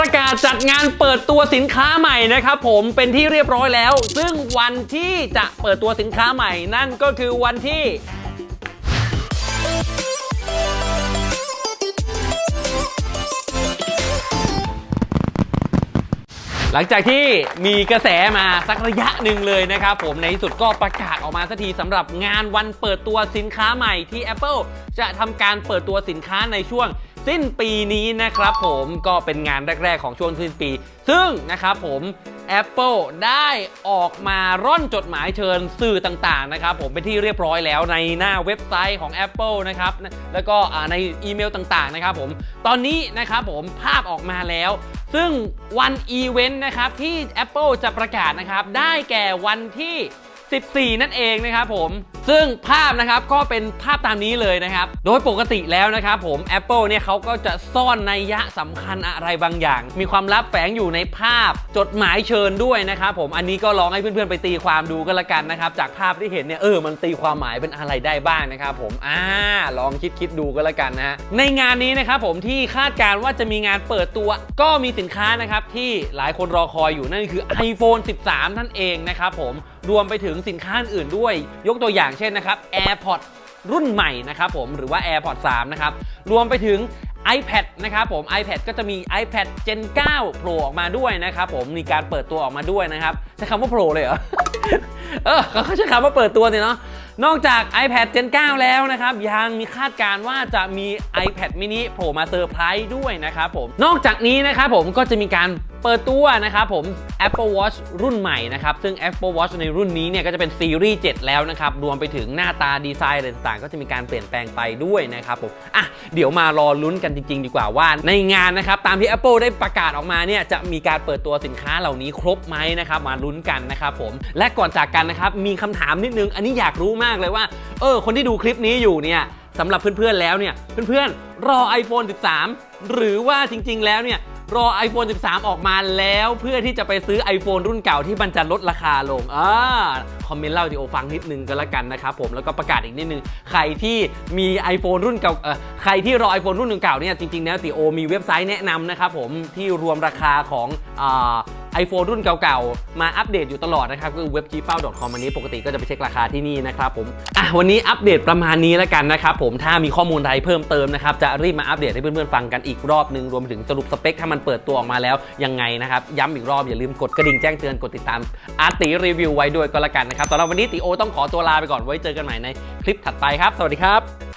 ประกาศจัดงานเปิดตัวสินค้าใหม่นะครับผมเป็นที่เรียบร้อยแล้ว ซึ่งวันที่จะเปิดตัวสินค้าใหม่ นั่นก็คือวันที่หลังจากที่มีกระแสมาสักระยะหนึ่งเลยนะครับผมในที่สุดก็ประกาศออกมาสักทีสำหรับงานวันเปิดตัวสินค้าใหม่ที่ Apple จะทำการเปิดตัวสินค้าในช่วงสิ้นปีนี้นะครับผมก็เป็นงานแรก ๆ ของช่วงสิ้นปี ซึ่งนะครับผม Apple ได้ออกมาร่อนจดหมายเชิญสื่อต่างๆนะครับผมเป็นที่เรียบร้อยแล้วในหน้าเว็บไซต์ของ Apple นะครับแล้วก็ในอีเมลต่างๆนะครับผมตอนนี้นะครับผมภาพออกมาแล้ว ซึ่งวันอีเวนต์นะครับที่ Apple จะประกาศนะครับได้แก่วันที่ 14 นั่นเองนะครับผมซึ่งภาพนะครับก็เป็นภาพตามนี้เลยนะครับ โดยปกติแล้วนะครับผม Apple เนี่ยเขาก็จะซ่อนนัยยะสำคัญอะไรบางอย่าง มีความลับแฝงอยู่ในภาพจดหมายเชิญด้วยนะครับผมอันนี้ก็ลองให้เพื่อนๆไปตีความดูก็แล้วกันนะครับจากภาพที่เห็นเนี่ยเออมันตีความหมายเป็นอะไรได้บ้างนะครับผมอ่าลองคิดคิดๆดูก็แล้วกันนะฮะในงานนี้นะครับผมที่คาดการณ์ว่าจะมีงานเปิดตัวก็มีสินค้านะครับที่หลายคนรอคอยอยู่นั่นคือ iPhone 13 นั่นเองนะครับผมรวมไปถึงสินค้าอื่นด้วย ยกตัวอย่างเช่นนะครับ AirPods รุ่นใหม่นะครับผมหรือว่า AirPods 3 นะครับ รวมไปถึง iPad นะครับผม iPad ก็จะมี iPad Gen 9 Pro ออกมาด้วยนะครับผมมีการเปิดตัวออกมาด้วยนะครับใช้คำว่า Pro เลยเหรอ เออเขาใช้คำว่าเปิดตัวเนี่ยเนาะนอกจาก iPad Gen 9 แล้วนะครับ ยังมีคาดการณ์ว่าจะมี iPad mini โผล่มาเซอร์ไพรส์ด้วยนะครับผม นอกจากนี้นะครับผมก็จะมีการ เปิดตัวนะครับผม Apple Watch รุ่นใหม่นะครับ ซึ่ง Apple Watch ในรุ่นนี้เนี่ยก็จะเป็นซีรีส์ 7 แล้วนะครับ รวมไปถึงหน้าตาดีไซน์อะไรต่างๆ ก็จะมีการเปลี่ยนแปลงไปด้วยนะครับผม อะ เดี๋ยวมารอลุ้นกันจริง ๆ ดีกว่าว่า ในงานนะครับ ตามที่ Apple ได้ประกาศออกมาเนี่ยจะมีการเปิดตัวสินค้าเหล่านี้ครบไหมนะครับ มาลุ้นกันนะครับผม และก่อนจากกันนะครับมีคำถามนิดนึง อันนี้อยากรู้มากเลยว่า เออ คนที่ดูคลิปนี้อยู่เนี่ยสำหรับเพื่อนๆแล้วเนี่ยเพื่อนๆรอ iPhone 13 หรือว่าจริง ๆ แล้วเนี่ย รอ iPhone 13 ออกมาแล้วเพื่อที่จะไปซื้อ iPhone รุ่นเก่าที่มันจะลดราคาลงอ่าคอมเมนต์เล่าดิโอฟังนิดนึงก็แล้วกันนะครับผมแล้วก็ประกาศอีกนิดนึง ใครที่มี iPhone รุ่นเก่าเออใครที่รอ iPhone รุ่นเก่าเนี่ยจริงๆแล้วติโอมีเว็บไซต์แนะนำนะครับผมที่รวมราคาของอ่า iPhone รุ่นเก่าๆ มาอัปเดตอยู่ตลอดนะครับก็คือเว็บ g p a l c o m อันนี้ปกติก็จะไปเช็คราคาที่นี่นะครับผมอะวันนี้อัปเดตประมาณนี้แล้วกันนะครับผมถ้ามีข้อมูลใดเพิ่มเติมนะครับจะรีบมาอัปเดตให้เพื่อนๆฟังกันอีกรอบหนึงรวมถึงสรุปสเปคถ้ามันเปิดตัวออกมาแล้วยังไงนะครับย้ำอีกรอบอย่าลืมกดกระดิ่งแจ้งเตือนกดติดตามอาร์ตีรีวิวไว้ด้วยก็แล้วกันนะครับสำหรับวันนี้ติโอต้องขอตัวลาไปก่อนไว้เจอกันใหม่ในคลิปถัดไปครับ สวัสดีครับ